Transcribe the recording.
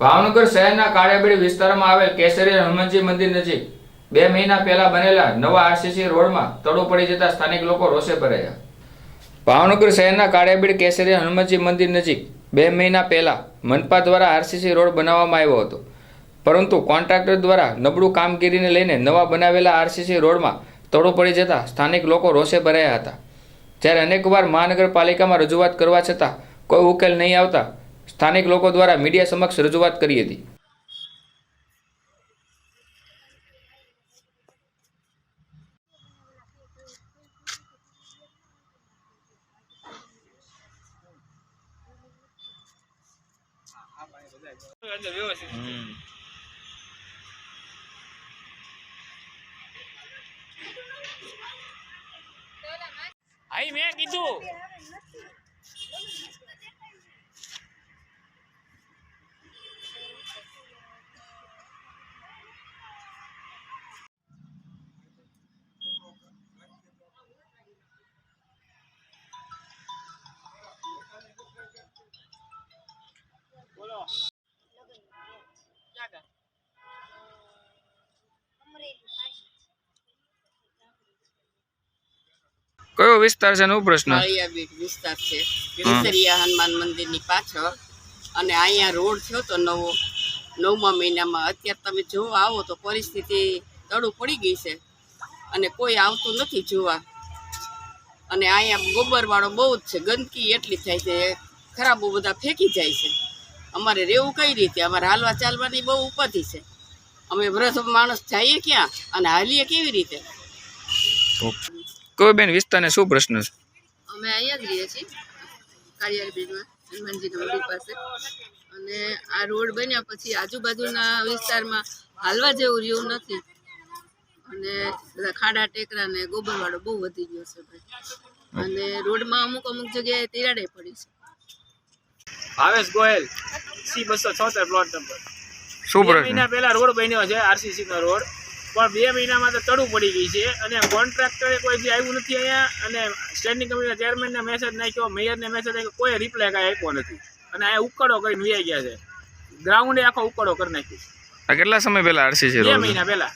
ભાવનગર શહેરના કાળિયાબીડ વિસ્તારમાં આવેલ કેસરી હનુમાનજી મંદિર નજીક બે મહિના પહેલા બનેલા નવા આરસીસી રોડમાં તડો પડી જતા સ્થાનિક લોકો રોષે ભરાયા. ભાવનગર શહેરના કાળિયાબેડ કેસરી હનુમાનજી મંદિર નજીક બે મહિના પહેલા મનપા દ્વારા આરસીસી રોડ બનાવવામાં આવ્યો હતો. પરંતુ કોન્ટ્રાક્ટર દ્વારા નબળું કામગીરીને લઈને નવા બનાવેલા આરસીસી રોડમાં તડો પડી જતા સ્થાનિક લોકો રોષે ભરાયા હતા. જ્યારે અનેકવાર મહાનગરપાલિકામાં રજૂઆત કરવા છતાં કોઈ ઉકેલ નહીં આવતા સ્થાનિક લોકો દ્વારા મીડિયા સમક્ષ રજૂઆત કરી હતી. આઈ મેં કીધું. કયો વિસ્તાર છે નો પ્રશ્ન? વિસ્તાર છે. કેસરિયા હનુમાન મંદિરની પાછળ. અને અહીંયા રોડ થયો તો નવો નવમા મહિનામાં. અત્યારે તમે જોવા આવો તો પરિસ્થિતિ તળું પડી ગઈ છે. અને કોઈ આવતું નથી જોવા. અને અહીંયા ગોબરવાળો બહુ જ છે. ગંદકી એટલી થાય છે ખરાબો બધા ફેંકી જાય છે. અમારે રહેવું કઈ રીતે? અમારે હાલવા ચાલવાની બહુ ઉપાધિ છે. અમે વૃદ્ધ માણસ જઈએ ક્યાં? અને હાલીએ કેવી રીતે? કયો બેન વિસ્તારને શું પ્રશ્ન છે? અમે અહીંયા જ રહીએ છીએ કાળિયાર બ્રિજમાં હનુમાનજીના મંદિર પાસે. અને આ રોડ બન્યા પછી આજુબાજુના વિસ્તારમાં હાલવા જેવું રહ્યું નથી. અને બધા ખાડા ટેકરા ને ગોબરવાળો બહુ વધી ગયો છે ભાઈ. અને રોડમાં અમુક અમુક જગ્યાએ તિરાડે પડી છે. ભાવેશ ગોયલ સી બસો છોતેર પ્લોટ નંબર શું પ્રશ્ન? મહિના પહેલા રોડ બન્યો છે આરસીસી નો રોડ. પણ બે મહિનામાં તો તડું પડી ગઈ છે. અને કોન્ટ્રાક્ટરે કોઈ બી આવ્યું નથી અહીંયા. અને સ્ટેન્ડિંગ કમિટીના ચેરમેનને મેસેજ નાખ્યો મેયરને મેસેજ નાખ્યો કોઈ રિપ્લાય કાંઈ આપ્યો નથી. અને અહીંયા ઉકળો કરીને વ્યાઈ ગયા છે. ગ્રાઉન્ડે આખો ઉકળો કરી નાખ્યો કેટલા સમય પહેલા છે બે મહિના પહેલા.